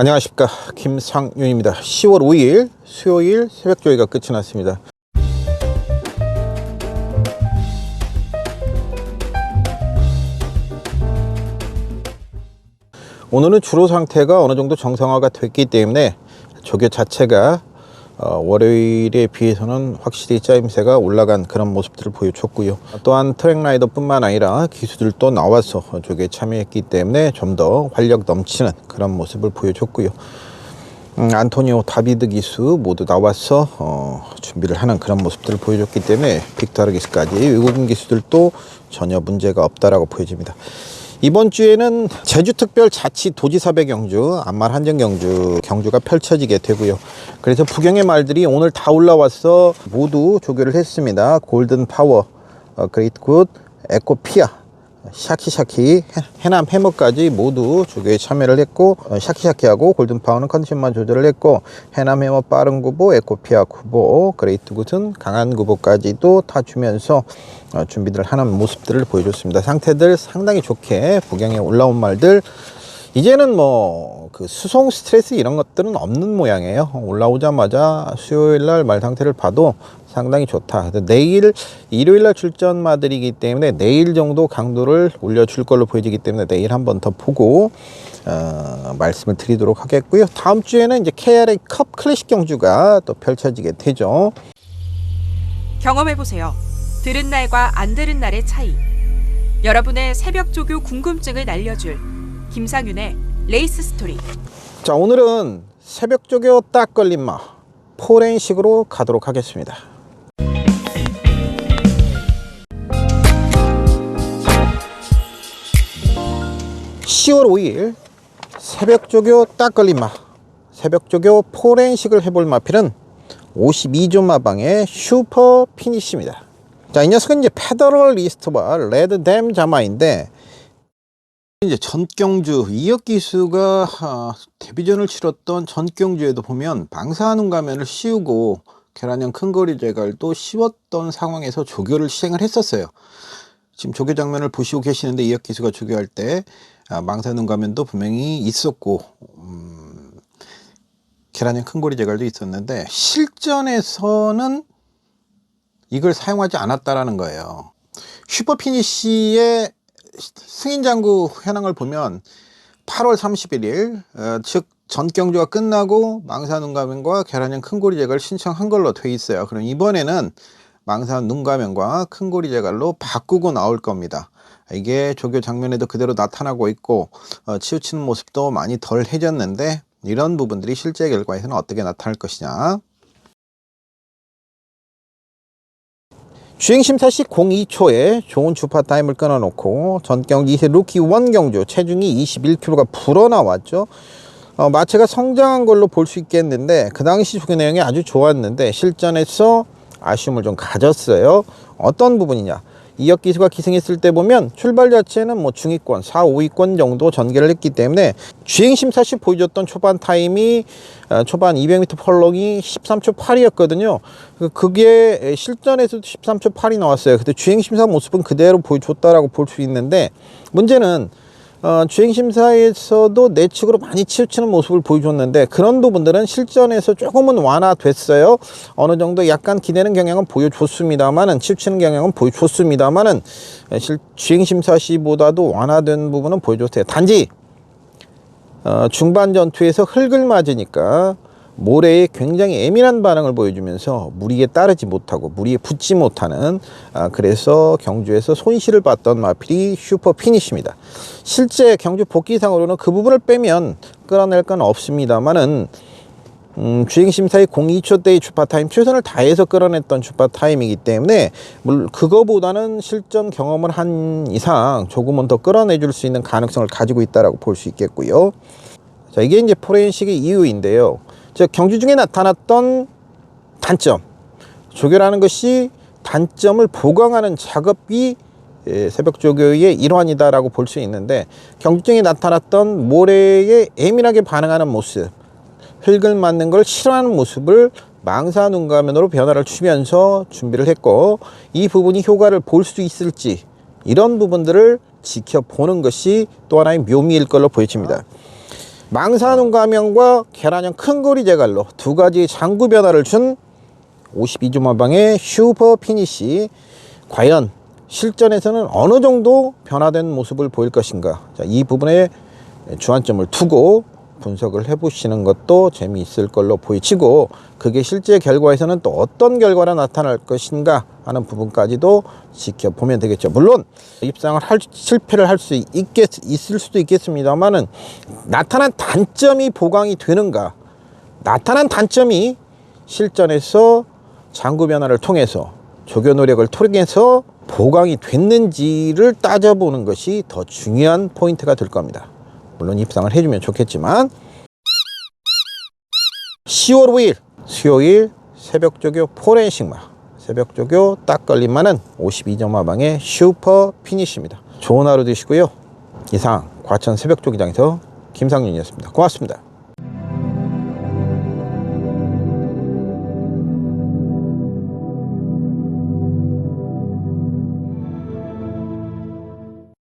안녕하십니까. 김상윤입니다. 10월 5일 수요일 새벽 조회가 끝이 났습니다. 오늘은 주로 상태가 어느 정도 정상화가 됐기 때문에 조교 자체가 어, 월요일에 비해서는 확실히 짜임새가 올라간 그런 모습들을 보여줬고요. 또한 트랙라이더뿐만 아니라 기수들도 나와서 조교에 참여했기 때문에 좀 더 활력 넘치는 그런 모습을 보여줬고요. 음, 안토니오 다비드 기수 모두 나와서 어, 준비를 하는 그런 모습들을 보여줬기 때문에 빅토르 기수까지 외국인 기수들도 전혀 문제가 없다라고 보여집니다. 이번 주에는 제주특별 자치 도지사 배 경주, 안말 한정 경주 경주가 펼쳐지게 되고요. 그래서 부경의 말들이 오늘 다 올라와서 모두 조교를 했습니다. 골든 파워, 어, 그레이트 굿, 에코피아, 샤키샤키, 해- 해남 해머까지 모두 조교에 참여를 했고 어, 샤키샤키하고 골든파워는 컨디션만 조절을 했고 해남 해머 빠른 구보, 에코피아 구보, 그레이트 굿은 강한 구보까지도 다 주면서 어, 준비를 하는 모습들을 보여줬습니다. 상태들 상당히 좋게 부경에 올라온 말들 이제는 뭐 그 수송 스트레스 이런 것들은 없는 모양이에요. 올라오자마자 수요일 날 말 상태를 봐도 상당히 좋다. 내일 일요일 날 출전마들이기 때문에 내일 정도 강도를 올려줄 걸로 보여지기 때문에 내일 한 번 더 보고 어, 말씀을 드리도록 하겠고요. 다음 주에는 이제 KRA 컵 클래식 경주가 또 펼쳐지게 되죠. 경험해 보세요. 들은 날과 안 들은 날의 차이. 여러분의 새벽 조교 궁금증을 날려줄 김상윤의 레이스 스토리. 자 오늘은 새벽 조교 딱 걸림마 포렌식으로 가도록 하겠습니다. (10월 5일) 새벽 조교 딱 걸림마 새벽 조교 포렌식을 해볼 마필은 52조 마방의 슈퍼 피니시입니다. 자, 이 녀석은 이제 페더럴 리스트와 레드댐 자마인데 이제 전경주 이혁 기수가 아, 데뷔전을 치렀던 전경주에도 보면 방사능 가면을 씌우고 계란형 큰거리 제갈도 씌웠던 상황에서 조교를 시행을 했었어요. 지금 조교 장면을 보시고 계시는데 이혁 기수가 조교할 때 아, 방사능 가면도 분명히 있었고 음, 계란형 큰거리 제갈도 있었는데 실전에서는 이걸 사용하지 않았다라는 거예요. 슈퍼 피니쉬의 승인 장구 현황을 보면 8월 31일 어, 즉 전경주가 끝나고 망사 눈가면과 계란형 큰고리 제거를 신청한 걸로 돼 있어요. 그럼 이번에는 망사 눈가면과 큰고리 제갈로 바꾸고 나올 겁니다. 이게 조교 장면에도 그대로 나타나고 있고 어, 치우치는 모습도 많이 덜 해졌는데 이런 부분들이 실제 결과에서는 어떻게 나타날 것이냐 주행심사 시 02초에 좋은 주파 타임을 끊어놓고 전경기 2세 루키 원경주 체중이 21kg가 불어나왔죠. 어, 마체가 성장한 걸로 볼 수 있겠는데 그 당시 조교 내용이 아주 좋았는데 실전에서 아쉬움을 좀 가졌어요. 어떤 부분이냐? 이혁 기수가 기승했을 때 보면 출발 자체는 뭐 중위권, 4, 5위권 정도 전개를 했기 때문에 주행 심사 시 보여줬던 초반 타임이 어, 초반 200m 펄럭이 13초 8이었거든요. 그게 실전에서도 13초 8이 나왔어요. 근데 주행 심사 모습은 그대로 보여줬다라고 볼 수 있는데 문제는 어, 주행심사에서도 내측으로 많이 치우치는 모습을 보여줬는데 그런 부분들은 실전에서 조금은 완화됐어요. 어느 정도 약간 기대는 경향은 보여줬습니다만은 치우치는 경향은 보여줬습니다만은 실 주행심사 시보다도 완화된 부분은 보여줬어요. 단지 어, 중반 전투에서 흙을 맞으니까 모래에 굉장히 예민한 반응을 보여주면서 무리에 따르지 못하고 무리에 붙지 못하는 아, 그래서 경주에서 손실을 봤던 마필이 슈퍼 피니시입니다. 실제 경주 복귀상으로는 그 부분을 빼면 끌어낼 건 없습니다만은 음, 주행심사의 02초 때의 주파 타임 최선을 다해서 끌어냈던 주파 타임이기 때문에 물 그거보다는 실전 경험을 한 이상 조금은 더 끌어내줄 수 있는 가능성을 가지고 있다라고 볼수 있겠고요. 자, 이게 이제 포렌식의 이유인데요. 즉 경주 중에 나타났던 단점, 조교라는 것이 단점을 보강하는 작업이 예, 새벽 조교의 일환이다라고 볼 수 있는데 경주 중에 나타났던 모래에 예민하게 반응하는 모습, 흙을 맞는 걸 싫어하는 모습을 망사 눈가면으로 변화를 주면서 준비를 했고 이 부분이 효과를 볼 수 있을지 이런 부분들을 지켜보는 것이 또 하나의 묘미일 걸로 보여집니다. 망사눈 가면과 계란형 큰 거리 제갈로 두 가지 장구 변화를 준 52점 마방의 슈퍼 피니시. 과연 실전에서는 어느 정도 변화된 모습을 보일 것인가? 자, 이 부분에 주안점을 두고 분석을 해보시는 것도 재미있을 걸로 보이치고 그게 실제 결과에서는 또 어떤 결과가 나타날 것인가 하는 부분까지도 지켜보면 되겠죠. 물론 입상을 할 실패를 할 수 있겠 있을 수도 있겠습니다만은 나타난 단점이 보강이 되는가 나타난 단점이 실전에서 장구 변화를 통해서 조교 노력을 통해서 보강이 됐는지를 따져보는 것이 더 중요한 포인트가 될 겁니다. 물론 입상을 해주면 좋겠지만 10월 5일 수요일 새벽 조교 포렌식마 새벽 조교 딱 걸림만은 52점 마방의 슈퍼 피니시입니다. 좋은 하루 되시고요. 이상 과천 새벽 조기장에서 김상윤이었습니다. 고맙습니다.